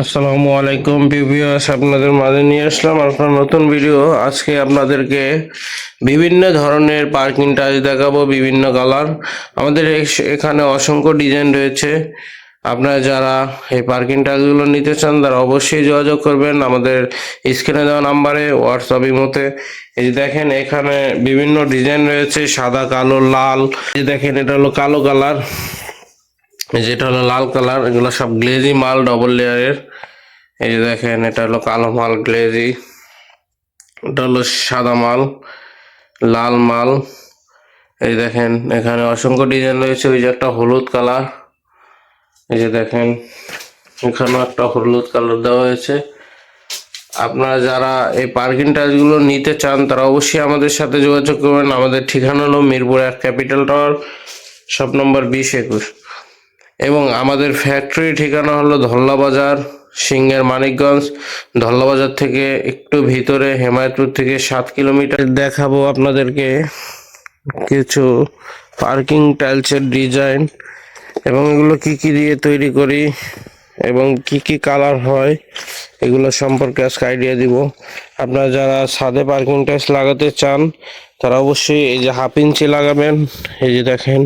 আসসালামু আলাইকুম পিভিএস আপনাদের মাঝে নিয়ে আসলাম আপনার নতুন ভিডিও। আজকে আপনাদেরকে বিভিন্ন ধরনের পার্কিং টাইলস দেখাবো, বিভিন্ন কালার। আমাদের এখানে অসংখ্য ডিজাইন রয়েছে। আপনারা যারা এই পার্কিং টাইলসগুলো নিতে চান, তারা অবশ্যই যোগাযোগ করবেন। আমাদের স্ক্রিনে দেওয়া নাম্বারে হোয়াটসঅ্যাপ ইমোতে। এই দেখেন, এখানে বিভিন্ন ডিজাইন রয়েছে, সাদা, কালো, লাল। এই দেখেন, এটা হলো কালো কালার। যেটা হলো লাল কালার, এগুলো সব গ্লেজি মাল ডবল লেয়ারের এই যে দেখেন, এটা হলো কালো মাল, গ্লেজি। এটা হলো সাদা মাল, লাল মাল। এই দেখেন, এখানে অসংখ্য ডিজাইন রয়েছে। ওই যে একটা হলুদ কালার। এই যে দেখেন, এখানেও একটা হলুদ কালার দেওয়া হয়েছে। আপনারা যারা এই পার্কিং টাইলসগুলো নিতে চান, তারা অবশ্যই আমাদের সাথে যোগাযোগ করবেন। আমাদের ঠিকানা হলো মিরপুর এক ক্যাপিটাল টাওয়ার, শপ নম্বর বিশ একুশ। এবং আমাদের ফ্যাক্টরি ঠিকানা হলো ধল্লা বাজার সিংহের মানিকগঞ্জ। ধল্লা বাজার থেকে একটু ভিতরে হেমায়তপুর থেকে সাত কিলোমিটার। দেখাবো আপনাদেরকে কিছু পার্কিং টাইলসের ডিজাইন এবং এগুলো কি কি দিয়ে তৈরি করি এবং কি কি কালার হয় এগুলো সম্পর্কে আজকে আইডিয়া দিব। আপনারা যারা ছাদে পার্কিং টাইলস লাগাতে চান, তারা অবশ্যই এই যে হাফ ইঞ্চি লাগাবেন। এই যে দেখেন,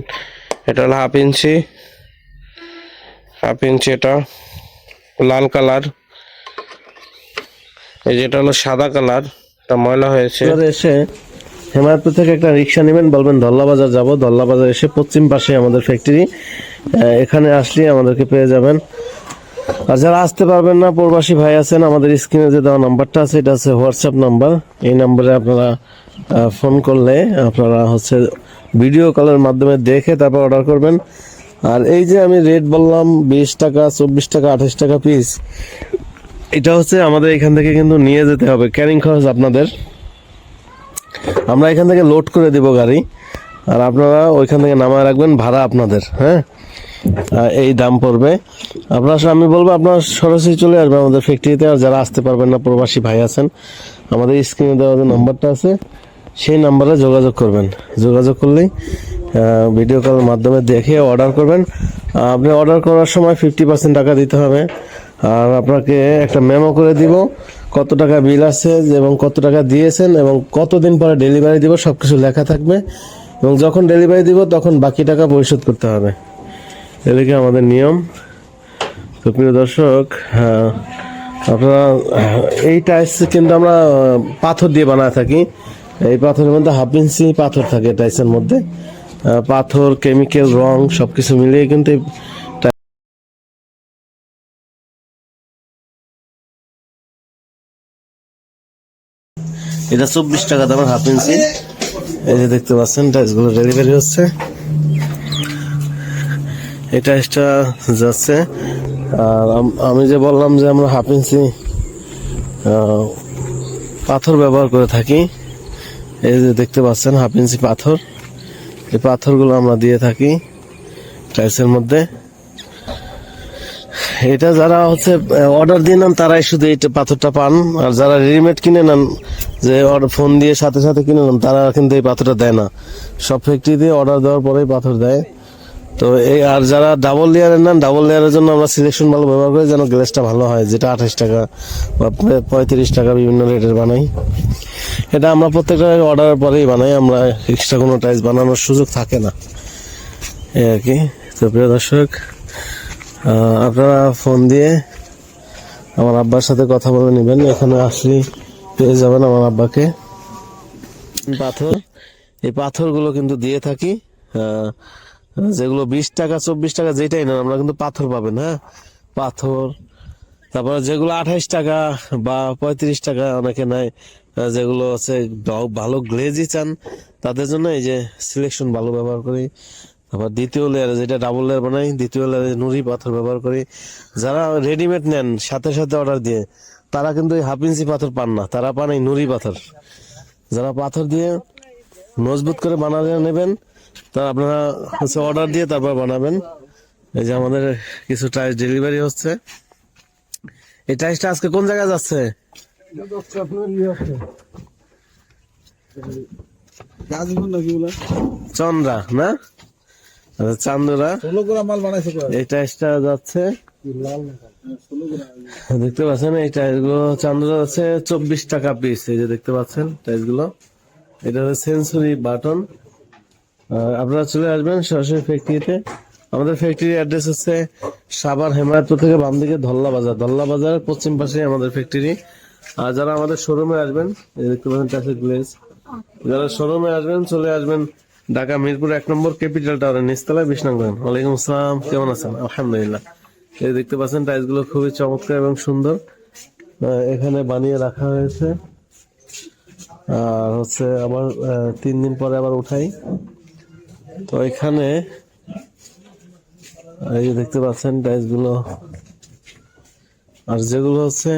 এটা হলো হাফ ইঞ্চি হাফ ইঞ্চি এটা, লাল কালার। এই যেটা হলো সাদা কালার, এটা ময়লা হয়েছে। এসে হেমায়তপুর থেকে একটা রিক্সা নেবেন, বলবেন ধল্লা বাজার যাব এসে পশ্চিম পাশে আমাদের ফ্যাক্টরি এখানে আসলে আমাদেরকে পেয়ে যাবেন। আর যারা আসতে পারবেন না, প্রবাসী ভাই আছেন, আমাদের স্ক্রিনে যে দেওয়া নাম্বারটা আছে, এটা হচ্ছে হোয়াটসঅ্যাপ নাম্বার। এই নাম্বারে আপনারা ফোন করলে আপনারা হচ্ছে ভিডিও কলের মাধ্যমে দেখে তারপর অর্ডার করবেন। আর এই যে আমি রেট বললাম বিশ টাকা, চব্বিশ টাকা, আঠাশ টাকা পিস এটা হচ্ছে আমাদের এখান থেকে কিন্তু নিয়ে যেতে হবে। ক্যারিং খরচ আপনাদের। আমরা এখান থেকে লোড করে দিব গাড়ি। আর আপনারা ওইখান থেকে নামায় রাখবেন, ভাড়া আপনাদের হ্যাঁ? এই দাম পড়বে। আপনার আমি বলব, আপনার সরাসরি চলে আসবেন আমাদের ফ্যাক্টরিতে আর যারা আসতে পারবেন না, প্রবাসী ভাই আছেন, আমাদের স্ক্রিনে দেওয়া যে নাম্বারটা আছে, সেই নাম্বারে যোগাযোগ করবেন। যোগাযোগ করলেই ভিডিও কলের মাধ্যমে দেখে অর্ডার করবেন। আপনি অর্ডার করার সময় ফিফটি পার্সেন্ট টাকা দিতে হবে। আর আপনাকে একটা মেমো করে দিব, কত টাকা বিল আছে এবং কত টাকা দিয়েছেন এবং কতদিন পরে ডেলিভারি দিব সব কিছু লেখা থাকবে। এবং যখন ডেলিভারি দিব, তখন বাকি টাকা পরিশোধ করতে হবে। এদিকে আমাদের নিয়ম। তো প্রিয় দর্শক আপনারা, এই টাইলস কিন্তু আমরা পাথর দিয়ে বানায় থাকি। এই পাথরের মধ্যে হাফ ইঞ্চি পাথর থাকে টাইলসের মধ্যে। পাথর কেমিক্যাল রং, সবকিছু মিলিয়ে কিন্তু এটা চব্বিশ টাকা দামের হাফ ইঞ্চি। এই যে দেখতে পাচ্ছেন টাইলসগুলো ডেলিভারি হচ্ছে। এই টাইলসটা যাচ্ছে। আর আম- যে বললাম যে আমরা হাফ ইঞ্চি পাথর ব্যবহার করে থাকি, এই যে দেখতে পাচ্ছেন, হাফ ইঞ্চি পাথর। এই পাথরগুলো আমরা দিয়ে থাকি টাইলসের মধ্যে। এটা যারা হচ্ছে অর্ডার দিয়ে নেন, তারাই শুধু এই পাথরটা পান। আর যারা রেডিমেড কিনে নেন, যে ফোন দিয়ে সাথে সাথে কিনে নেন, তারা কিন্তু এই পাথরটা দেয় না। সব ফ্যাক্টরি দিয়ে অর্ডার দেওয়ার পরেই পাথর দেয়। তো এই, আর যারা ডাবল লেয়ারের নেন ডাবল লেয়ারের জন্য আমরা সিলেকশন ভালো ব্যবহার করি যেন গ্লেসটা ভালো হয়, যেটা আঠাশ টাকা বা পঁয়ত্রিশ টাকা বিভিন্ন রেটের বানাই। এটা আমরা প্রত্যেকটা অর্ডারের পরেই বানাই, আমরা এক্সট্রা কোনো টাইস বানানোর সুযোগ থাকে না। এই আর কি। তো প্রিয় দর্শক আপনারা ফোন দিয়ে আমার আব্বার সাথে কথা বলে নেবেন। এখানে আসলে পেয়ে যাবেন আমার আব্বাকে। পাথর। এই পাথরগুলো কিন্তু দিয়ে থাকি। যেগুলো বিশ টাকা, চব্বিশ টাকা যেটাই নেন, আমরা কিন্তু পাথর পাবেন হ্যাঁ? পাথর। তারপরে যেগুলো আঠাইশ টাকা বা পঁয়ত্রিশ টাকা অনেকে নেয় যেগুলো হচ্ছে ভালো গ্লেজি চান, তাদের জন্য এই যে সিলেকশন ভালো ব্যবহার করি। তারপর দ্বিতীয় লেয়ার যেটা ডাবল লেয়ার বানাই, দ্বিতীয় লেয়ারে নুড়ি পাথর ব্যবহার করি। যারা রেডিমেড নেন, সাথে সাথে অর্ডার দিয়ে, তারা কিন্তু এই হাফ ইঞ্চি পাথর পান না, তারা পান এই নুড়ি পাথর। যারা পাথর দিয়ে মজবুত করে বানাতে নেবেন তা আপনারা হচ্ছে অর্ডার দিয়ে তারপর বানাবেন। এই যে আমাদের কিছু টাইস ডেলিভারি হচ্ছে। এই টাইসটা আজকে কোন জায়গায় যাচ্ছে? চন্দ্রা না? আচ্ছা, চান্দরা। কয়? এই টাইসটা দেখতে পাচ্ছেন এই টাইলসগুলো চান্দা আছে চব্বিশ টাকা পিস এই যে দেখতে পাচ্ছেন টাইলসগুলো। এটা হচ্ছে সেন্সরি বাটন আপনারা চলে আসবেন সরাসরি ফ্যাক্টরিতে আমাদের ফ্যাক্টরি অ্যাড্রেস হচ্ছে সাবার হেমায়তপুর থেকে বাম দিকে ধল্লা বাজার। ধল্লা বাজারের পশ্চিম পাশে আমাদের ফ্যাক্টরি আর যারা আমাদের শোরুমে আসবেন দেখতে পাচ্ছেন ট্রাফিক গ্লেজ যারা শোরুমে আসবেন, চলে আসবেন ঢাকা মিরপুর এক নম্বর ক্যাপিটাল টাওয়ারের নিচতলায় বিশ নং দোকান। ওয়ালাইকুম আসসালাম, কেমন আছেন? আলহামদুলিল্লাহ। এই দেখতে পাচ্ছেন টাইলসগুলো খুবই চমৎকার এবং সুন্দর। এখানে বানিয়ে রাখা হয়েছে। আর হচ্ছে আবার তিন দিন পরে আবার উঠাই। তো এখানে এই যে দেখতে পাচ্ছেন টাইলসগুলো আর যেগুলো হচ্ছে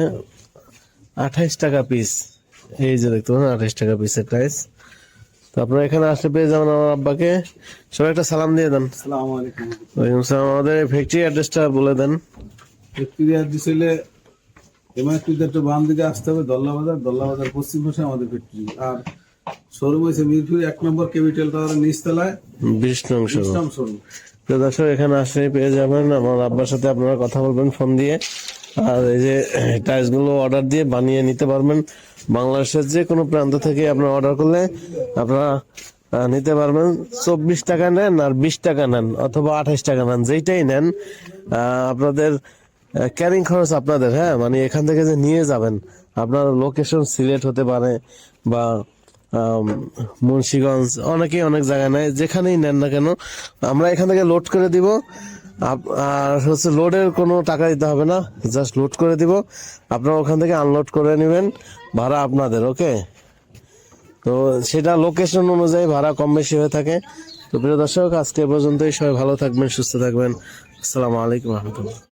আঠাইশ টাকা পিস এই যে দেখতে পাচ্ছেন আঠাইশ টাকা পিসের টাইলস তো আপনারা এখানে আসলে পেয়ে যাবেন আমার আব্বাকে। সবাই একটা সালাম দিয়ে দেন। ওয়ালাইকুম সালাম আমাদের ফ্যাক্টরি অ্যাড্রেসটা বলে দেন। ফ্যাক্টরি দিছিলে এমআইটিতে একটু বাম দিকে আসতে হবে দল্লা বাজার দল্লা বাজার পশ্চিম পাশে আমাদের ফ্যাক্টরি আর শোরুম হয়েছে মিরপুর এক নম্বর ক্যাপিটাল টাওয়ারের নিচতলায়। বিশ নং শোরুম। শোরুম। তো দর্শক এখানে আসলে পেয়ে যাবেন আমার আব্বার সাথে আপনারা কথা বলবেন ফোন দিয়ে। আর এই যে টাইলসগুলো অর্ডার দিয়ে বানিয়ে নিতে পারবেন। বাংলাদেশের যে কোনো প্রান্ত থেকে আপনারা অর্ডার করলে আপনারা নিতে পারবেন। চব্বিশ টাকা নেন আর বিশ টাকা নেন অথবা আঠাইশ টাকা নেন যেইটাই নেন। আহ, আপনাদের ক্যারিং খরচ আপনাদের হ্যাঁ? মানে এখান থেকে যে নিয়ে যাবেন আপনার লোকেশন সিলেক্ট হতে পারে বা মুন্সিগঞ্জ অনেকেই অনেক জায়গায় নেয়, যেখানেই নেন না কেন, আমরা এখান থেকে লোড করে দিব। আর হচ্ছে লোডের কোনো টাকা দিতে হবে না জাস্ট লোড করে দিব। আপনারা ওখান থেকে আনলোড করে নেবেন, ভাড়া আপনাদের ওকে তো সেটা লোকেশন অনুযায়ী ভাড়া কম বেশি হয়ে থাকে। তো প্রিয় দর্শক, আজকে পর্যন্তই, সবাই ভালো থাকবেন, সুস্থ থাকবেন। আসসালামু আলাইকুম, রহমতুল্লাহ।